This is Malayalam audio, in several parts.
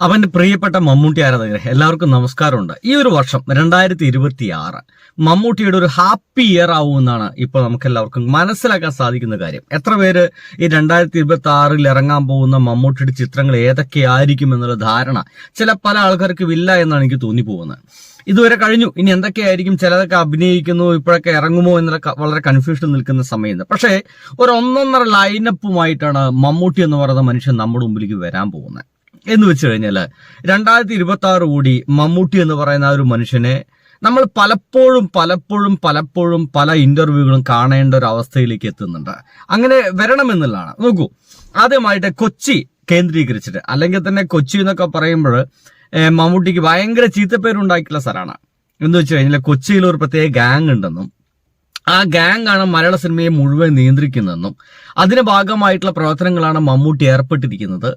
അവന്റെ പ്രിയപ്പെട്ട മമ്മൂട്ടി ആരാധകരെ എല്ലാവർക്കും നമസ്കാരമുണ്ട്. ഈ ഒരു വർഷം രണ്ടായിരത്തി ഇരുപത്തി ആറ് മമ്മൂട്ടിയുടെ ഒരു ഹാപ്പി ഇയർ ആവുമെന്നാണ് ഇപ്പോൾ നമുക്ക് എല്ലാവർക്കും മനസ്സിലാക്കാൻ സാധിക്കുന്ന കാര്യം. എത്ര പേര് ഈ രണ്ടായിരത്തി ഇരുപത്തി ആറിൽ ഇറങ്ങാൻ പോകുന്ന മമ്മൂട്ടിയുടെ ചിത്രങ്ങൾ ഏതൊക്കെയായിരിക്കും എന്നുള്ള ധാരണ ചില പല ആൾക്കാർക്കും ഇല്ല എന്നാണ് എനിക്ക് തോന്നിപ്പോകുന്നത്. ഇതുവരെ കഴിഞ്ഞു. ഇനി എന്തൊക്കെയായിരിക്കും? ചിലതൊക്കെ അഭിനയിക്കുന്നു ഇപ്പോഴൊക്കെ ഇറങ്ങുമോ എന്നുള്ള വളരെ കൺഫ്യൂഷൻ നിൽക്കുന്ന സമയത്ത്. പക്ഷേ ഒരു ഒന്നൊന്നര ലൈനപ്പുമായിട്ടാണ് മമ്മൂട്ടി എന്ന് പറയുന്ന മനുഷ്യൻ നമ്മുടെ മുമ്പിലേക്ക് വരാൻ പോകുന്നത്. എന്ന് വെച്ച് കഴിഞ്ഞാൽ രണ്ടായിരത്തി ഇരുപത്തി ആറ് കൂടി മമ്മൂട്ടി എന്ന് പറയുന്ന ആ ഒരു മനുഷ്യനെ നമ്മൾ പലപ്പോഴും പലപ്പോഴും പലപ്പോഴും പല ഇന്റർവ്യൂകളും കാണേണ്ട ഒരു അവസ്ഥയിലേക്ക് എത്തുന്നുണ്ട്. അങ്ങനെ വരണമെന്നുള്ളതാണ്. നോക്കൂ ആദ്യമായിട്ട് കൊച്ചി കേന്ദ്രീകരിച്ചിട്ട് അല്ലെങ്കിൽ തന്നെ കൊച്ചി എന്നൊക്കെ പറയുമ്പോൾ മമ്മൂട്ടിക്ക് ഭയങ്കര ചീത്തപ്പേരുണ്ടാക്കിയിട്ടുള്ള സ്ഥലമാണ്. എന്ന് വെച്ച് കഴിഞ്ഞാൽ കൊച്ചിയിൽ ഒരു പ്രത്യേക ഗാങ് ഉണ്ടെന്നും ആ ഗാങ് ആണ് മലയാള സിനിമയെ മുഴുവൻ നിയന്ത്രിക്കുന്നതെന്നും അതിന്റെ ഭാഗമായിട്ടുള്ള പ്രവർത്തനങ്ങളാണ് മമ്മൂട്ടി ഏർപ്പെട്ടിരിക്കുന്നത്.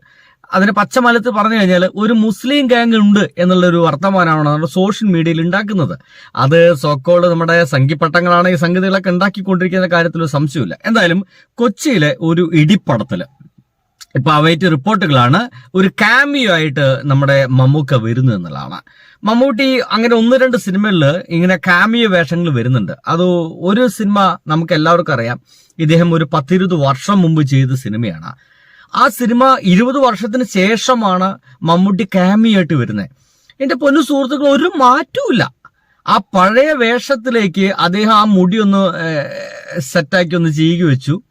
അതിന് പച്ചമലത്ത് പറഞ്ഞു കഴിഞ്ഞാൽ ഒരു മുസ്ലിം ഗാങ് ഉണ്ട് എന്നുള്ള ഒരു വർത്തമാനമാണ് നമ്മുടെ സോഷ്യൽ മീഡിയയിൽ ഉണ്ടാക്കുന്നത്. അത് സോക്കോൾ നമ്മുടെ സംഘിപ്പട്ടങ്ങളാണ് ഈ സംഗതികളൊക്കെ ഉണ്ടാക്കിക്കൊണ്ടിരിക്കുന്ന കാര്യത്തിൽ സംശയമില്ല എന്തായാലും കൊച്ചിയിലെ ഒരു ഇടിപ്പടത്തിൽ ഇപ്പൊ അവൈറ്റ് റിപ്പോർട്ടുകളാണ് ഒരു കാമിയോ ആയിട്ട് നമ്മുടെ മമ്മൂക്ക വരുന്നു എന്നുള്ളതാണ്. മമ്മൂട്ടി അങ്ങനെ ഒന്ന് രണ്ട് സിനിമകളിൽ ഇങ്ങനെ കാമിയോ വേഷങ്ങൾ വരുന്നുണ്ട്. അത് ഒരു സിനിമ നമുക്ക് എല്ലാവർക്കും അറിയാം. ഇദ്ദേഹം ഒരു പത്തിരുപത് വർഷം മുമ്പ് ചെയ്ത സിനിമയാണ്. ആ സിനിമ ഇരുപത് വർഷത്തിന് ശേഷമാണ് മമ്മൂട്ടി ക്യാമിയായിട്ട് വരുന്നത് എന്റെ പൊന്നു സുഹൃത്തുക്കൾ ഒരു മാറ്റവും ആ പഴയ വേഷത്തിലേക്ക് അദ്ദേഹം ആ മുടി ഒന്ന് സെറ്റാക്കി ഒന്ന് ചെയ്യുക വെച്ചു.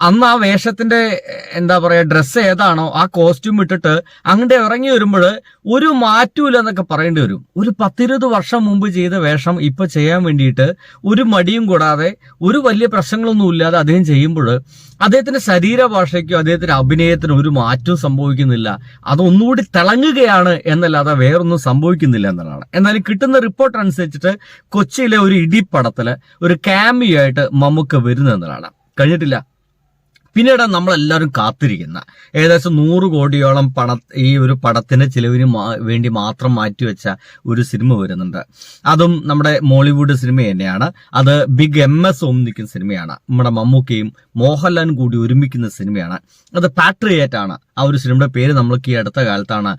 അന്ന് ആ വേഷത്തിന്റെ എന്താ പറയാ ഡ്രസ്സ് ഏതാണോ ആ കോസ്റ്റ്യൂം ഇട്ടിട്ട് അങ്ങോട്ട് ഇറങ്ങി വരുമ്പോൾ ഒരു മാറ്റൂല എന്നൊക്കെ പറയേണ്ടി വരും. ഒരു പത്തിരുപത് വർഷം മുമ്പ് ചെയ്ത വേഷം ഇപ്പൊ ചെയ്യാൻ വേണ്ടിയിട്ട് ഒരു മടിയും കൂടാതെ ഒരു വലിയ പ്രശ്നങ്ങളൊന്നും ഇല്ലാതെ അദ്ദേഹം ചെയ്യുമ്പോൾ അദ്ദേഹത്തിന്റെ ശരീരഭാഷയ്ക്കോ അദ്ദേഹത്തിന്റെ അഭിനയത്തിനോ ഒരു മാറ്റവും സംഭവിക്കുന്നില്ല. അതൊന്നുകൂടി തിളങ്ങുകയാണ് എന്നല്ലാതെ വേറൊന്നും സംഭവിക്കുന്നില്ല എന്നുള്ളതാണ്. എന്നാലും കിട്ടുന്ന റിപ്പോർട്ട് അനുസരിച്ചിട്ട് കൊച്ചിയിലെ ഒരു ഇടിപ്പടത്തിൽ ഒരു ക്യാമിയോ ആയിട്ട് മമ്മൂക്ക വരുന്നു കഴിഞ്ഞിട്ടില്ല. പിന്നീട് നമ്മളെല്ലാവരും കാത്തിരിക്കുന്ന. ഏകദേശം നൂറ് കോടിയോളം പണ ഈ ഒരു പടത്തിന് ചിലവിന് വേണ്ടി മാത്രം മാറ്റിവെച്ച ഒരു സിനിമ വരുന്നുണ്ട്. അതും നമ്മുടെ മോളിവുഡ് സിനിമ തന്നെയാണ്. അത് ബിഗ് എം എസ് ഒന്നിക്കുന്ന സിനിമയാണ്. നമ്മുടെ മമ്മൂക്കയും മോഹൻലാലും കൂടി ഒരുമിക്കുന്ന സിനിമയാണ്. അത് പാട്രിയേറ്റ് ആണ്. ആ ഒരു സിനിമയുടെ പേര് നമ്മൾക്ക് ഈ അടുത്ത കാലത്താണ്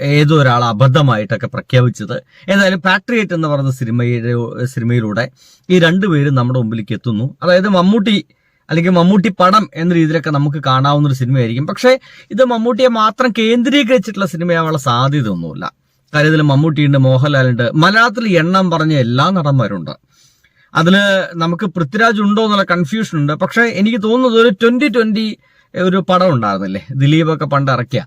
ഏതോ ഒരാൾ അബദ്ധമായിട്ടൊക്കെ പ്രഖ്യാപിച്ചത്. ഏതായാലും പാട്രിയേറ്റ് എന്ന് പറയുന്ന സിനിമയുടെ സിനിമയിലൂടെ ഈ രണ്ടുപേരും നമ്മുടെ മുമ്പിലേക്ക് എത്തുന്നു. അതായത് മമ്മൂട്ടി അല്ലെങ്കിൽ മമ്മൂട്ടി പടം എന്ന രീതിയിലൊക്കെ നമുക്ക് കാണാവുന്ന ഒരു സിനിമയായിരിക്കും. പക്ഷേ ഇത് മമ്മൂട്ടിയെ മാത്രം കേന്ദ്രീകരിച്ചിട്ടുള്ള സിനിമയാവാനുള്ള സാധ്യത ഒന്നുമില്ല കാര്യം ഇതിൽ മമ്മൂട്ടിയുണ്ട് മോഹൻലാലുണ്ട് മലയാളത്തിൽ എണ്ണം പറഞ്ഞ എല്ലാ നടന്മാരുണ്ട്. അതിൽ നമുക്ക് പൃഥ്വിരാജ് ഉണ്ടോ എന്നുള്ള കൺഫ്യൂഷൻ ഉണ്ട്. പക്ഷേ എനിക്ക് തോന്നുന്നത് ഒരു ട്വന്റി ട്വന്റി ഒരു പടം ഉണ്ടായിരുന്നില്ലേ? ദിലീപ് ഒക്കെ പണ്ട് ഇറക്കിയ.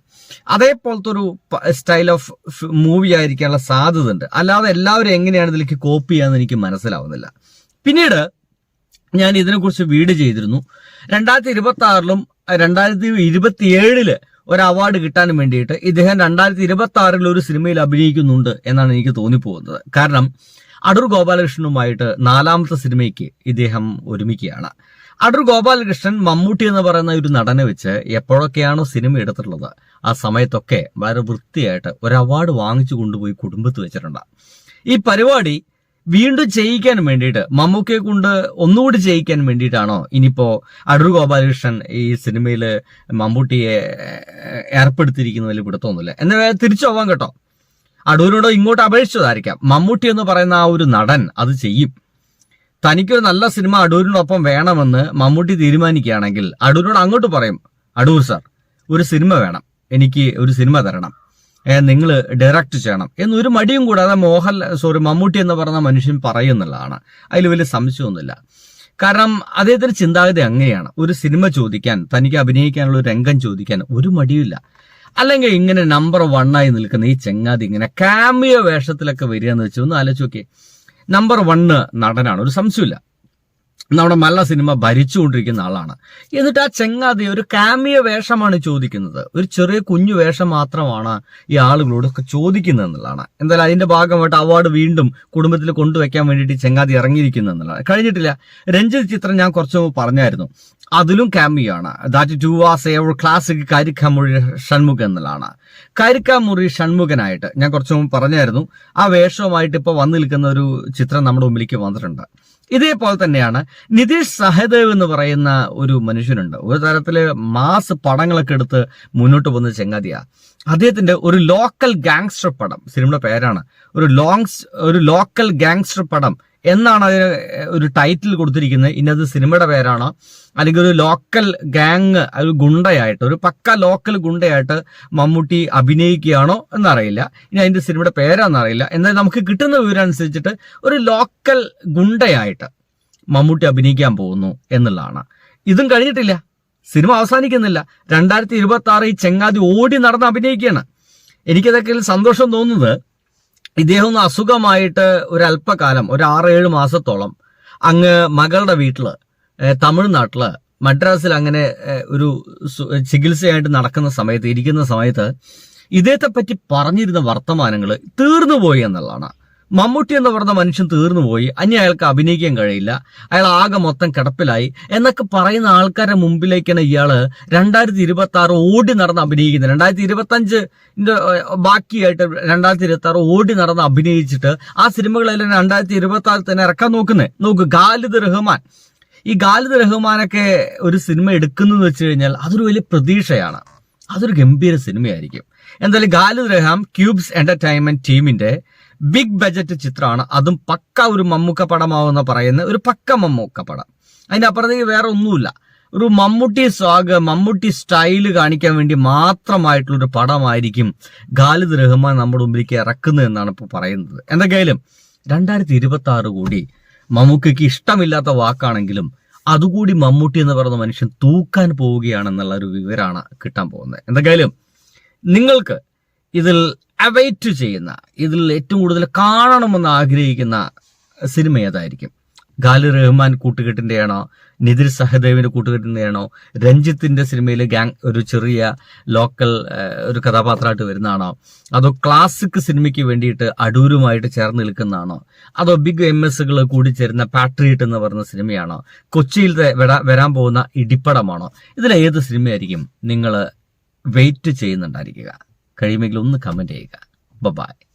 അതേപോലത്തെ ഒരു സ്റ്റൈൽ ഓഫ് മൂവി ആയിരിക്കാനുള്ള സാധ്യത ഉണ്ട് അല്ലാതെ എല്ലാവരും എങ്ങനെയാണ് ഇതിലേക്ക് കോപ്പി ചെയ്യാന്ന് എനിക്ക് മനസ്സിലാവുന്നില്ല. പിന്നീട് ഞാൻ ഇതിനെക്കുറിച്ച് വീട് ചെയ്തിരുന്നു. രണ്ടായിരത്തി ഇരുപത്തി ആറിലും രണ്ടായിരത്തി ഇരുപത്തി ഏഴിൽ ഒരു അവാർഡ് കിട്ടാൻ വേണ്ടിയിട്ട് ഇദ്ദേഹം രണ്ടായിരത്തി ഇരുപത്തി ആറിൽ ഒരു സിനിമയിൽ അഭിനയിക്കുന്നുണ്ട് എന്നാണ് എനിക്ക് തോന്നിപ്പോകുന്നത്. കാരണം അടൂർ ഗോപാലകൃഷ്ണനുമായിട്ട് നാലാമത്തെ സിനിമയ്ക്ക് ഇദ്ദേഹം ഒരുമിക്കുകയാണ്. അടൂർ ഗോപാലകൃഷ്ണൻ മമ്മൂട്ടി എന്ന് പറയുന്ന ഒരു നടനെ വെച്ച് എപ്പോഴൊക്കെയാണോ സിനിമ എടുത്തിട്ടുള്ളത് ആ സമയത്തൊക്കെ വളരെ വൃത്തിയായിട്ട് ഒരു അവാർഡ് വാങ്ങിച്ചു കൊണ്ടുപോയി കുടുംബത്ത് വെച്ചിട്ടുണ്ട്. ഈ പരിപാടി വീണ്ടും ചെയ്യിക്കാൻ വേണ്ടിയിട്ട് മമ്മൂക്കയെ കൊണ്ട് ഒന്നുകൂടി ചെയ്യിക്കാൻ വേണ്ടിയിട്ടാണോ ഇനിയിപ്പോ അടൂർ ഗോപാലകൃഷ്ണൻ ഈ സിനിമയിൽ മമ്മൂട്ടിയെ ഏർപ്പെടുത്തിയിരിക്കുന്നതിൽ പിടുത്തമൊന്നുമില്ല എന്നാൽ തിരിച്ചു പോവാൻ കേട്ടോ. അടൂരിനോട് ഇങ്ങോട്ട് അപേക്ഷിച്ചതായിരിക്കാം. മമ്മൂട്ടി എന്ന് പറയുന്ന ആ ഒരു നടൻ അത് ചെയ്യും. തനിക്കൊരു നല്ല സിനിമ അടൂരിനൊപ്പം വേണമെന്ന് മമ്മൂട്ടി തീരുമാനിക്കുകയാണെങ്കിൽ അടൂരിനോട് അങ്ങോട്ട് പറയും അടൂർ സാർ ഒരു സിനിമ വേണം. എനിക്ക് ഒരു സിനിമ തരണം. നിങ്ങൾ ഡയറക്റ്റ് ചെയ്യണം. എന്നൊരു മടിയും കൂടാതെ മോഹൻ സോറി മമ്മൂട്ടി എന്ന് പറഞ്ഞ മനുഷ്യൻ പറയുന്നുള്ളതാണ്. അതിൽ വലിയ സംശയമൊന്നുമില്ല. കാരണം അദ്ദേഹത്തിന്റെ ചിന്താഗതി അങ്ങനെയാണ്. ഒരു സിനിമ ചോദിക്കാൻ തനിക്ക് അഭിനയിക്കാനുള്ള ഒരു രംഗം ചോദിക്കാൻ ഒരു മടിയില്ല അല്ലെങ്കിൽ ഇങ്ങനെ നമ്പർ വണ്ണായി നിൽക്കുന്ന ഈ ചെങ്ങാതി ഇങ്ങനെ കാമിയ വേഷത്തിലൊക്കെ വരിക എന്ന് വെച്ച് ഒന്ന് ആലോചിച്ച് നോക്കിയേ. നമ്പർ വണ്ണ് നടനാണ്. ഒരു സംശയമില്ല നമ്മുടെ നല്ല സിനിമ ഭരിച്ചുകൊണ്ടിരിക്കുന്ന ആളാണ്. എന്നിട്ട് ആ ചെങ്ങാതി ഒരു കാമിയ വേഷമാണ് ചോദിക്കുന്നത്. ഒരു ചെറിയ കുഞ്ഞു വേഷം മാത്രമാണ് ഈ ആളുകളോട് ചോദിക്കുന്നത് എന്നുള്ളതാണ്. എന്തായാലും അതിന്റെ ഭാഗമായിട്ട് അവാർഡ് വീണ്ടും കുടുംബത്തിൽ കൊണ്ടുവയ്ക്കാൻ വേണ്ടിയിട്ട് ചെങ്ങാതി ഇറങ്ങിയിരിക്കുന്നു എന്നുള്ളതാണ്. കഴിഞ്ഞിട്ടില്ല. രഞ്ജിത് ചിത്രം ഞാൻ കുറച്ച് പറഞ്ഞായിരുന്നു. അതിലും കാമിയാണ് that too was ever classic Karikkamuri Shanmukhan എന്നുള്ളതാണ്. കരിക്കാമുറി ഷൺമുഖനായിട്ട് ഞാൻ കുറച്ച് മുമ്പ് പറഞ്ഞായിരുന്നു. ആ വേഷവുമായിട്ട് ഇപ്പോൾ വന്നു നിൽക്കുന്ന ഒരു ചിത്രം നമ്മുടെ മുമ്പിലേക്ക് വന്നിട്ടുണ്ട്. ഇതേപോലെ തന്നെയാണ് നിതീഷ് സഹദേവ് എന്ന് പറയുന്ന ഒരു മനുഷ്യനുണ്ട്. ഒരു തരത്തിൽ മാസ് പടങ്ങളൊക്കെ എടുത്ത് മുന്നോട്ട് പോകുന്ന ചെങ്ങാതിയാ. അദ്ദേഹത്തിന്റെ ഒരു ലോക്കൽ ഗാങ്സ്റ്റർ പടം സിനിമയുടെ പേരാണ്. ഒരു ലോങ്സ് ഒരു ലോക്കൽ ഗാങ്സ്റ്റർ പടം എന്നാണ് അതിന് ഒരു ടൈറ്റിൽ കൊടുത്തിരിക്കുന്നത്. ഇന്നത് സിനിമയുടെ പേരാണ്. അല്ലെങ്കിൽ ഒരു ലോക്കൽ ഗാങ് ഒരു ഗുണ്ടയായിട്ട് ഒരു പക്ക ലോക്കൽ ഗുണ്ടയായിട്ട് മമ്മൂട്ടി അഭിനയിക്കുകയാണോ എന്നറിയില്ല. ഇനി അതിന്റെ സിനിമയുടെ പേരാണെന്നറിയില്ല എന്നാൽ നമുക്ക് കിട്ടുന്ന വിവരം അനുസരിച്ചിട്ട് ഒരു ലോക്കൽ ഗുണ്ടയായിട്ട് മമ്മൂട്ടി അഭിനയിക്കാൻ പോകുന്നു എന്നുള്ളതാണ്. ഇതും കഴിഞ്ഞിട്ടില്ല. സിനിമ അവസാനിക്കുന്നില്ല. രണ്ടായിരത്തി ഇരുപത്തി ആറ് ഈ ചെങ്ങാതി ഓടി നടന്ന് അഭിനയിക്കുകയാണ്. എനിക്കതൊക്കെ സന്തോഷം തോന്നുന്നത്. ഇദ്ദേഹം അസുഖമായിട്ട് ഒരു അല്പകാലം ഒരു ആറ് ഏഴ് മാസത്തോളം അങ്ങ് മകളുടെ വീട്ടിൽ തമിഴ്നാട്ടിൽ മദ്രാസിൽ അങ്ങനെ ഒരു ചികിത്സയായിട്ട് നടക്കുന്ന സമയത്ത് ഇരിക്കുന്ന സമയത്ത് ഇദ്ദേഹത്തെ പറ്റി പറഞ്ഞിരുന്ന വർത്തമാനങ്ങൾ തീർന്നുപോയി എന്നുള്ളതാണ്. മമ്മൂട്ടി എന്ന് പറഞ്ഞ മനുഷ്യൻ തീർന്നുപോയി അനി അയാൾക്ക് അഭിനയിക്കാൻ കഴിയില്ല. അയാൾ ആകെ മൊത്തം കിടപ്പിലായി. എന്നൊക്കെ പറയുന്ന ആൾക്കാരുടെ മുമ്പിലേക്കാണ് ഇയാൾ രണ്ടായിരത്തി ഇരുപത്തി ആറ് ഓടി നടന്ന് അഭിനയിക്കുന്നത്. രണ്ടായിരത്തി ഇരുപത്തി അഞ്ച് ബാക്കിയായിട്ട് രണ്ടായിരത്തി ഇരുപത്തി ആറ് ഓടി നടന്ന് അഭിനയിച്ചിട്ട് ആ സിനിമകളെല്ലാം രണ്ടായിരത്തി ഇരുപത്തി ആറിൽ തന്നെ ഇറക്കാൻ നോക്കുന്നത് നോക്ക് ഖാലിദ് റഹ്മാൻ. ഈ ഖാലിദ് റഹ്മാനൊക്കെ ഒരു സിനിമ എടുക്കുന്നു വെച്ച് കഴിഞ്ഞാൽ അതൊരു വലിയ പ്രതീക്ഷയാണ്. അതൊരു ഗംഭീര സിനിമയായിരിക്കും. എന്തായാലും ഖാലിദ് റഹ്മാൻ ക്യൂബ്സ് എന്റർടൈൻമെന്റ് ടീമിന്റെ ബിഗ് ബജറ്റ് ചിത്രമാണ്. അതും പക്ക ഒരു മമ്മൂക്ക പടമാവെന്ന് പറയുന്ന ഒരു പക്ക മമ്മൂക്ക പടം. അതിന്റെ അപ്പുറത്തേക്ക് വേറെ ഒന്നുമില്ല. ഒരു മമ്മൂട്ടി സ്വാഗ് മമ്മൂട്ടി സ്റ്റൈൽ കാണിക്കാൻ വേണ്ടി മാത്രമായിട്ടുള്ളൊരു പടമായിരിക്കും ഖാലിദ് റഹ്മാൻ നമ്മുടെ മുമ്പിലേക്ക് ഇറക്കുന്നത് എന്നാണ് ഇപ്പോൾ പറയുന്നത്. എന്തൊക്കെയായാലും രണ്ടായിരത്തി ഇരുപത്തി ആറ് കൂടി മമ്മൂക്കയ്ക്ക് ഇഷ്ടമില്ലാത്ത വാക്കാണെങ്കിലും അതുകൂടി മമ്മൂട്ടി എന്ന് പറയുന്ന മനുഷ്യൻ തൂക്കാൻ പോവുകയാണെന്നുള്ള ഒരു വിവരമാണ് കിട്ടാൻ പോകുന്നത്. എന്തൊക്കെയായാലും നിങ്ങൾക്ക് ഇതിൽ അവൈറ്റ് ചെയ്യുന്ന ഇതിൽ ഏറ്റവും കൂടുതൽ കാണണമെന്ന് ആഗ്രഹിക്കുന്ന സിനിമ ഏതായിരിക്കും? ഗാലി റഹ്മാൻ കൂട്ടുകെട്ടിന്റെയാണോ? നിതിൻ സഹദേവിന്റെ കൂട്ടുകെട്ടിന്റെയാണോ? രഞ്ജിത്തിന്റെ സിനിമയിൽ ഗാങ് ഒരു ചെറിയ ലോക്കൽ ഒരു കഥാപാത്രമായിട്ട് വരുന്നതാണോ? അതോ ക്ലാസിക് സിനിമയ്ക്ക് വേണ്ടിയിട്ട് അടൂരുമായിട്ട് ചേർന്ന് നിൽക്കുന്നതാണോ? അതോ ബിഗ് എം എസുകൾ കൂടി ചേരുന്ന പാട്രിയറ്റ് എന്ന് പറയുന്ന സിനിമയാണോ? കൊച്ചിയിൽ വരാൻ പോകുന്ന ഇടിപ്പടമാണോ? ഇതിലേത് സിനിമയായിരിക്കും നിങ്ങൾ വെയിറ്റ് ചെയ്യുന്നുണ്ടായിരിക്കുക? കഴിയുമെങ്കിൽ ഒന്ന് കമന്റ് ചെയ്യുക. ബൈ